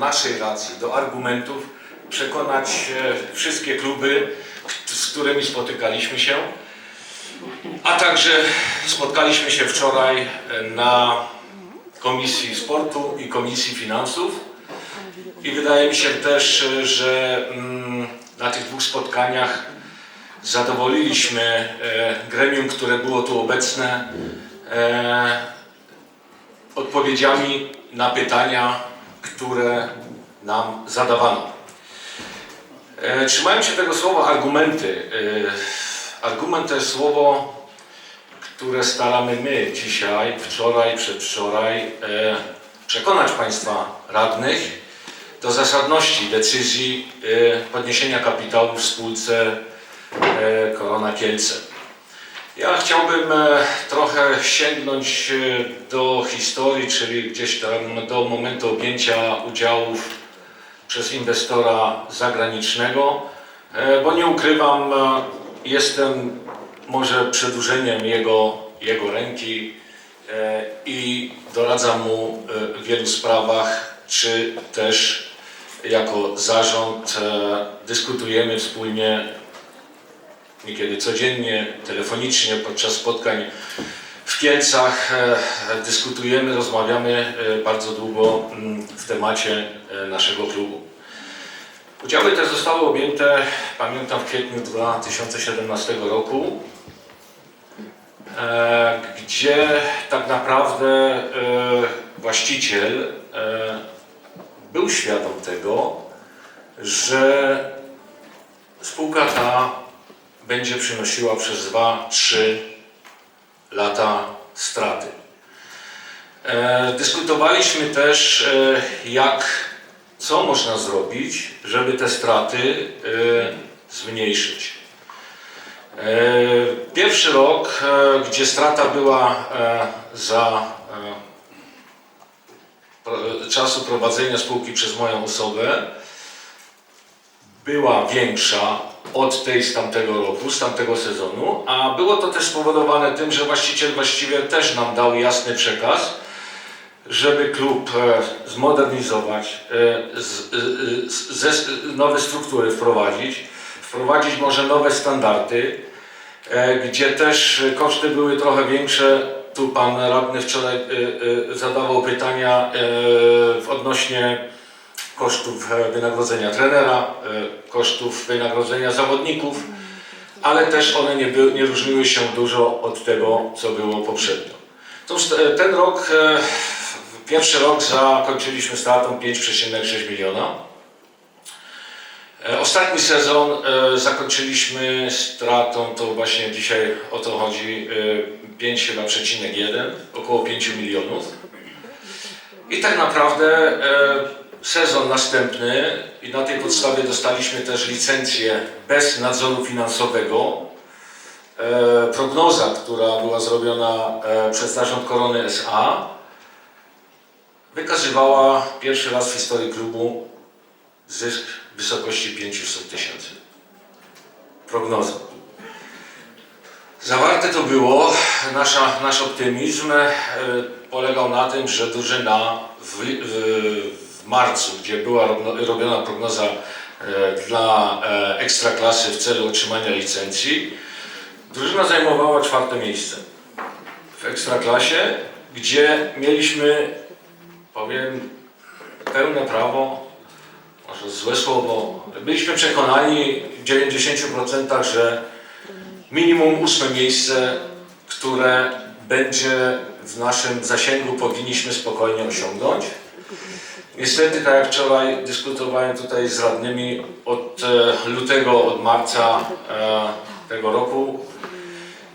naszej racji, do argumentów, przekonać wszystkie kluby, z którymi spotykaliśmy się. A także spotkaliśmy się wczoraj e, na Komisji Sportu i Komisji Finansów. I wydaje mi się też, że mm, na tych dwóch spotkaniach zadowoliliśmy e, gremium, które było tu obecne, e, odpowiedziami na pytania, które nam zadawano. E, Trzymając się tego słowa argumenty, e, argument to jest słowo, które staramy my dzisiaj, wczoraj, przedwczoraj e, przekonać Państwa radnych do zasadności decyzji podniesienia kapitału w spółce Korona Kielce. Ja chciałbym e, trochę sięgnąć e, do historii, czyli gdzieś tam do momentu objęcia udziałów przez inwestora zagranicznego, e, bo nie ukrywam, jestem może przedłużeniem jego, jego ręki i doradzam mu w wielu sprawach, czy też jako zarząd dyskutujemy wspólnie niekiedy codziennie, telefonicznie podczas spotkań w Kielcach e, dyskutujemy, rozmawiamy e, bardzo długo mm, w temacie e, naszego klubu. Udziały te zostały objęte, pamiętam, w kwietniu 2017 roku, gdzie tak naprawdę właściciel był świadom tego, że spółka ta będzie przynosiła przez 2-3 lata straty. E, dyskutowaliśmy też, e, jak, co można zrobić, żeby te straty e, zmniejszyć. Pierwszy rok, gdzie strata była za czasu prowadzenia spółki przez moją osobę, była większa od tej z tamtego roku, z tamtego sezonu, a było to też spowodowane tym, że właściciel właściwie też nam dał jasny przekaz, żeby klub e, zmodernizować, e, z, e, z, ze, nowe struktury wprowadzić, wprowadzić może nowe standardy, gdzie też koszty były trochę większe. Tu pan radny wczoraj zadawał pytania odnośnie kosztów e, wynagrodzenia trenera, e, kosztów wynagrodzenia zawodników, ale też one nie, by, nie różniły się dużo od tego, co było poprzednio. E, ten rok, pierwszy rok zakończyliśmy stratą 5,6 miliona. Ostatni sezon zakończyliśmy stratą, to właśnie dzisiaj o to chodzi, e, 5 chyba przecinek 1, około 5 milionów. I tak naprawdę sezon następny i na tej podstawie dostaliśmy też licencję bez nadzoru finansowego. E, prognoza, która była zrobiona e, przez zarząd Korony SA wykazywała pierwszy raz w historii klubu zysk w wysokości 500 tysięcy. Prognoza. Zawarte to było, nasza, nasz optymizm e, polegał na tym, że drużyna w, w, w marcu, gdzie była robiona prognoza e, dla e, ekstraklasy w celu otrzymania licencji, drużyna zajmowała czwarte miejsce w ekstraklasie, gdzie mieliśmy, powiem, pełne prawo, może złe słowo, byliśmy przekonani w 90%, że minimum ósme miejsce, które będzie w naszym zasięgu, powinniśmy spokojnie osiągnąć. Niestety, tak jak wczoraj dyskutowałem tutaj z radnymi, od e, lutego, od marca e, tego roku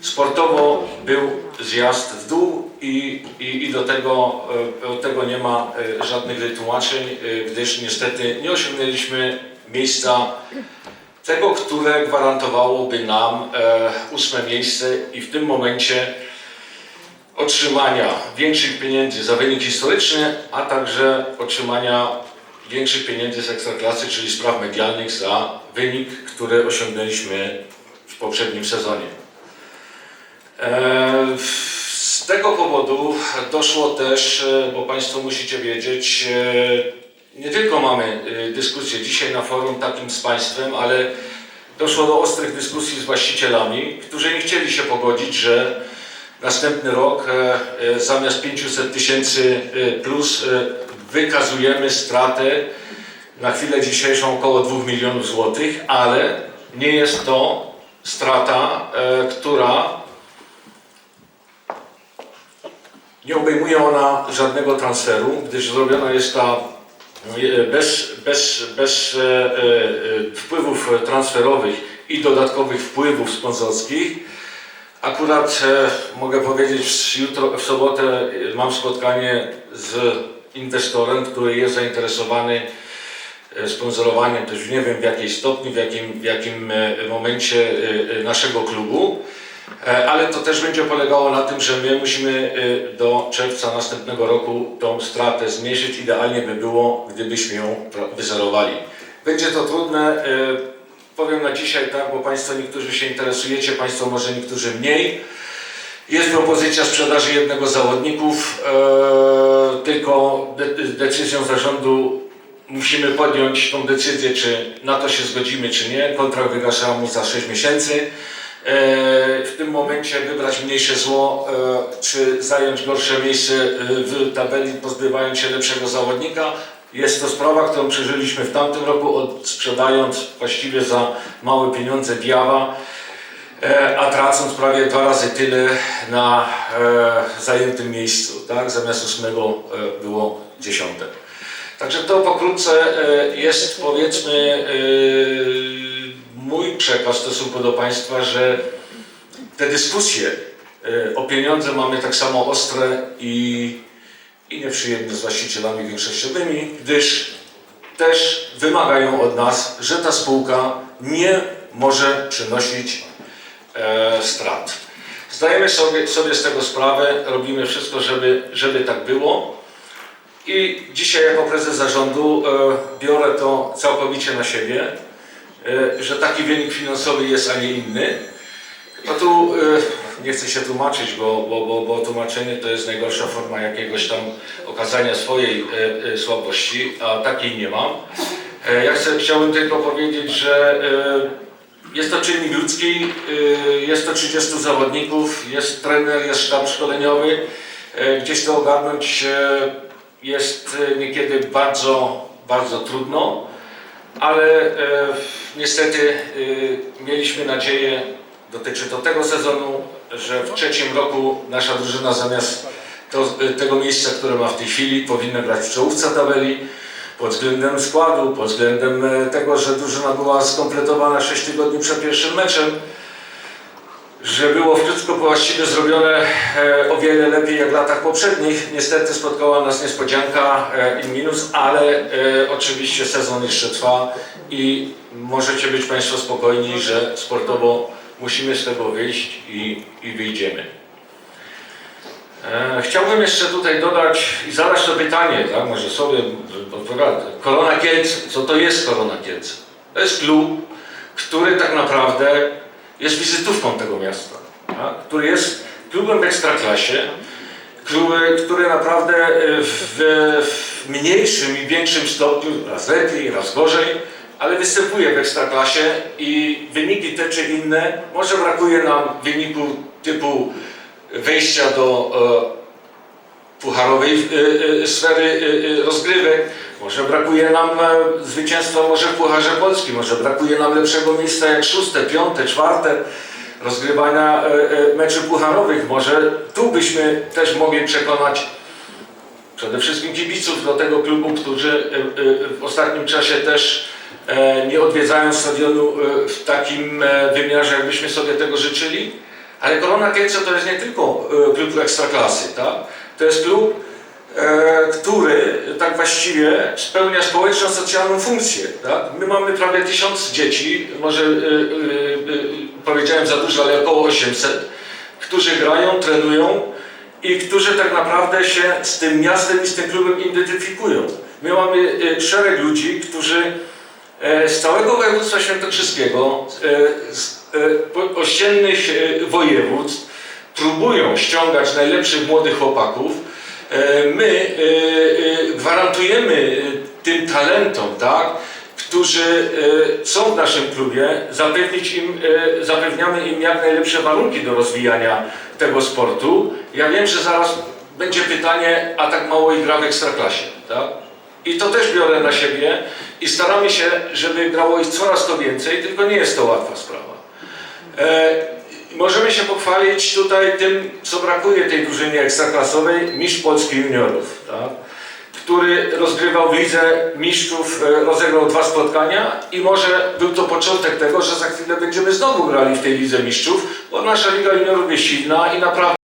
sportowo był zjazd w dół i, i, i do tego, e, od tego nie ma żadnych wytłumaczeń, gdyż niestety nie osiągnęliśmy miejsca tego, które gwarantowałoby nam ósme miejsce i w tym momencie otrzymania większych pieniędzy za wynik historyczny, a także otrzymania większych pieniędzy z ekstraklasy, czyli spraw medialnych za wynik, który osiągnęliśmy w poprzednim sezonie. E, Z tego powodu doszło też, e, bo Państwo musicie wiedzieć, e, nie tylko mamy dyskusję dzisiaj na forum takim z Państwem, ale doszło do ostrych dyskusji z właścicielami, którzy nie chcieli się pogodzić, że następny rok e, e, zamiast 500 tysięcy e, plus wykazujemy stratę na chwilę dzisiejszą około 2 milionów złotych, ale nie jest to strata, która nie obejmuje ona żadnego transferu, gdyż zrobiona jest ta bez, bez, bez wpływów transferowych i dodatkowych wpływów sponsorskich. Akurat e, mogę powiedzieć, jutro w sobotę e, mam spotkanie z inwestorem, który jest zainteresowany e, sponsorowaniem, też nie wiem w jakiej stopniu, w jakim, w jakim e, momencie naszego klubu. Ale to też będzie polegało na tym, że my musimy do czerwca następnego roku tą stratę zmniejszyć. Idealnie by było, gdybyśmy ją wyzerowali. Będzie to trudne, powiem na dzisiaj tak, bo Państwo niektórzy się interesujecie, Państwo może niektórzy mniej. Jest propozycja sprzedaży jednego z zawodników, e, tylko de- decyzją zarządu musimy podjąć tą decyzję, czy na to się zgodzimy, czy nie. Kontrakt wygasza mu za 6 miesięcy. E, w tym momencie wybrać mniejsze zło, e, czy zająć gorsze miejsce e, w tabeli, pozbywając się lepszego zawodnika. Jest to sprawa, którą przeżyliśmy w tamtym roku, od, sprzedając właściwie za małe pieniądze Diawa, e, a tracąc prawie dwa razy tyle na e, zajętym miejscu. Tak? Zamiast ósmego e, było dziesiąte. Także to pokrótce e, jest powiedzmy e, mój przekaz w stosunku do Państwa, że te dyskusje e, o pieniądze mamy tak samo ostre i, i nieprzyjemne z właścicielami większościowymi, gdyż też wymagają od nas, że ta spółka nie może przynosić e, strat. Zdajemy sobie, sobie z tego sprawę, robimy wszystko, żeby, żeby tak było. I dzisiaj jako prezes zarządu e, biorę to całkowicie na siebie, e, że taki wynik finansowy jest, a nie inny. No tu e, nie chcę się tłumaczyć, bo, bo, bo, bo tłumaczenie to jest najgorsza forma jakiegoś tam okazania swojej e, e, słabości, a takiej nie mam. E, ja chcę, chciałbym tylko powiedzieć, że e, jest to czynnik ludzki, e, jest to 30 zawodników, jest trener, jest sztab szkoleniowy. E, Gdzieś to ogarnąć e, jest e, niekiedy bardzo, bardzo trudno, ale e, niestety e, mieliśmy nadzieję, dotyczy to tego sezonu, że w trzecim roku nasza drużyna zamiast to, e, tego miejsca, które ma w tej chwili, powinna grać w czołówce tabeli pod względem składu, pod względem e, tego, że drużyna była skompletowana 6 tygodni przed pierwszym meczem, że było wszystko właściwie zrobione e, o wiele lepiej jak w latach poprzednich. Niestety spotkała nas niespodzianka e, i minus, ale oczywiście sezon jeszcze trwa i możecie być Państwo spokojni, że sportowo musimy z tego wyjść i, i wyjdziemy. E, Chciałbym jeszcze tutaj dodać i zadać to pytanie, tak, może sobie odpowiadam. Korona Kielce, co to jest Korona Kielce? To jest klub, który tak naprawdę jest wizytówką tego miasta, tak? który jest klubem w ekstraklasie, który, który naprawdę w, w mniejszym i większym stopniu, raz lepiej, raz gorzej, ale występuje w ekstraklasie i wyniki te czy inne, może brakuje nam wyniku typu wejścia do e, pucharowej e, e, sfery e, e, rozgrywek. Może brakuje nam e, zwycięstwa może w Pucharze Polski, może brakuje nam lepszego miejsca jak szóste, piąte, czwarte rozgrywania e, e, meczy pucharowych. Może tu byśmy też mogli przekonać przede wszystkim kibiców do tego klubu, którzy e, w ostatnim czasie też nie odwiedzają stadionu e, w takim e, wymiarze, jakbyśmy sobie tego życzyli. Ale Korona Kielce to jest nie tylko e, klub ekstraklasy, tak? To jest klub, e, który tak właściwie spełnia społeczną, socjalną funkcję. Tak? My mamy prawie tysiąc dzieci, może e, e, e, powiedziałem za dużo, ale około 800, którzy grają, trenują i którzy tak naprawdę się z tym miastem i z tym klubem identyfikują. My mamy e, szereg ludzi, którzy e, z całego województwa świętokrzyskiego, e, z e, ościennych e, województw próbują ściągać najlepszych młodych chłopaków. E, My e, e, gwarantujemy tym talentom, tak, którzy e, są w naszym klubie, zapewnić im, e, zapewniamy im jak najlepsze warunki do rozwijania tego sportu. Ja wiem, że zaraz będzie pytanie, a tak mało ich gra w Ekstraklasie, tak? I to też biorę na siebie i staramy się, żeby grało ich coraz to więcej, tylko nie jest to łatwa sprawa. E, możemy się pochwalić tutaj tym, co brakuje tej drużynie ekstraklasowej, mistrz Polski juniorów, tak? który rozgrywał w Lidze Mistrzów, e, rozegrał dwa spotkania i może był to początek tego, że za chwilę będziemy znowu grali w tej Lidze Mistrzów, bo nasza Liga Juniorów jest silna i naprawdę